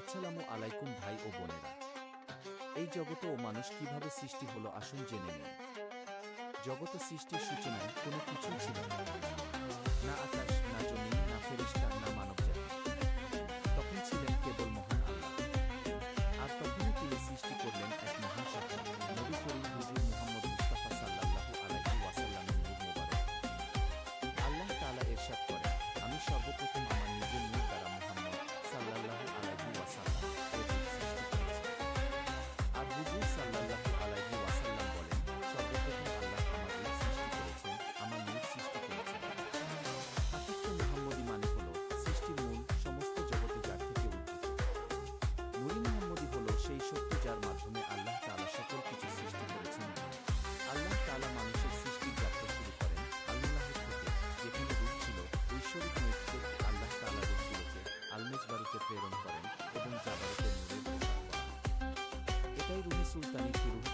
আসসালামু আলাইকুম ভাই ও বোনেরা। এই জগত ও মানুষ কীভাবে সৃষ্টি হলো আসুন জেনে নিন জগত সৃষ্টির সূচনায় কোনো কিছু ছিল না আকাশ Monteiro Insultani Churu.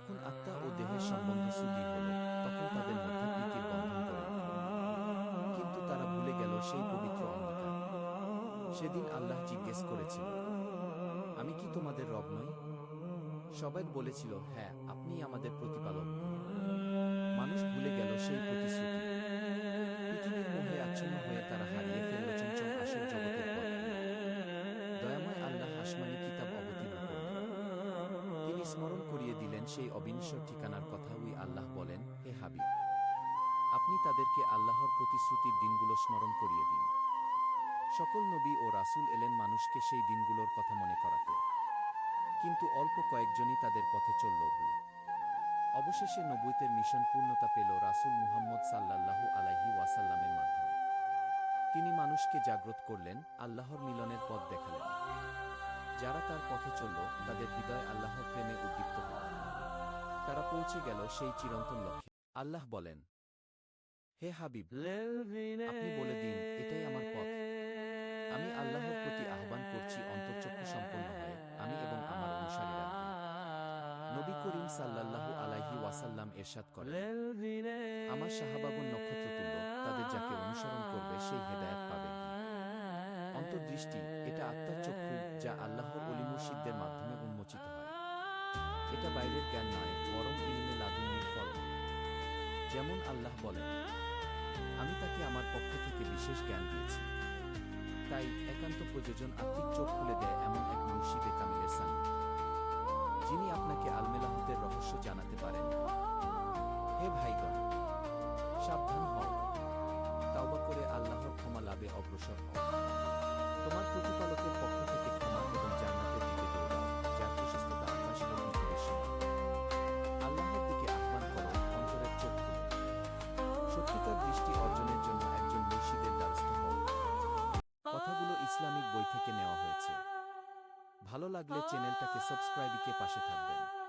যখন আত্মা ও দেহের সম্বন্ধ সুদী হল, তখন তাদের মধ্যে প্রীতির বন্ধন উঠল। কিন্তু তারা ভুলে গেল সেই পবিত্র অন্ধকার। সেদিন আল্লাহ জিজ্ঞেস করেছিল, আমি কি তোমাদের রব নই? সবাই বলেছিল হ্যাঁ আপনি আমাদের প্রতিপালক। দিলেন সেই অবিনশ্বর ঠিকানার কথা ওই আল্লাহ বলেন, হে হাবিব, আপনি তাদেরকে আল্লাহর প্রতিশ্রুতির দিনগুলো স্মরণ করিয়ে দিন। সকল নবী ও রাসূল এলেন মানুষকে সেই দিনগুলোর কথা মনে করাতে। কিন্তু অল্প কয়েকজনই তাদের পথে চলল অবশেষে নবুয়তের মিশন পূর্ণতা পেল রাসূল মুহাম্মদ সাল্লাল্লাহু আলাইহি ওয়াসাল্লামের মাধ্যমে। তিনি মানুষকে জাগ্রত করলেন, আল্লাহর মিলনের পথ দেখালেন। যারা তার পথে চলল, তাদের হৃদয় আল্লাহর প্রেমে উদ্দীপ্ত হল। তারা পৌঁছে গেল সেই চিরন্তন লক্ষ্যে। আল্লাহ বলেন, হে হাবিব, আপনি বলে দিন, এটাই আমার পথ। আমি আল্লাহর প্রতি আহ্বান করছি অন্তর্চক্ষু সম্পন্ন হয়ে, আমি এবং আমার অনুসারীরা নবী করিম সাল্লাল্লাহু আলাইহি ওয়াসাল্লাম এরশাদ করেন, আমার শাহাবাগুন নক্ষত্র তুল্য, তাদের যাকে অনুসরণ করবে, সেই হেদায়েত পাবে অন্তর্দৃষ্টি, এটা আত্মার জ্ঞান নয়, বরং ইলমে লাদুনির ফল যেমন আল্লাহ বলেন, আমি তাকে আমার পক্ষ থেকে বিশেষ জ্ঞান দিয়েছি। তাই একান্ত প্রযোজন আত্মিক চোখ খুলে দেয় এমন এক মুর্শিদে কামিলের সান্নিধ্য যিনি আপনাকে আলমেলাহুতের রহস্য জানাতে পারেন। হে ভাইগণ, সাবধান হও। তাওবা করে আল্লাহর ক্ষমা লাভে অগ্রসর হও। তোমার প্রতিপালকের পক্ষ থেকে ক্ষমা দৃষ্টি অর্জনের জন্য একজন মুর্শিদের দ্বারস্থ হন কথাগুলো ইসলামিক বই থেকে নেওয়া হয়েছে। ভালো লাগলে চ্যানেলটাকে সাবস্ক্রাইবকে পাশে থাকবেন।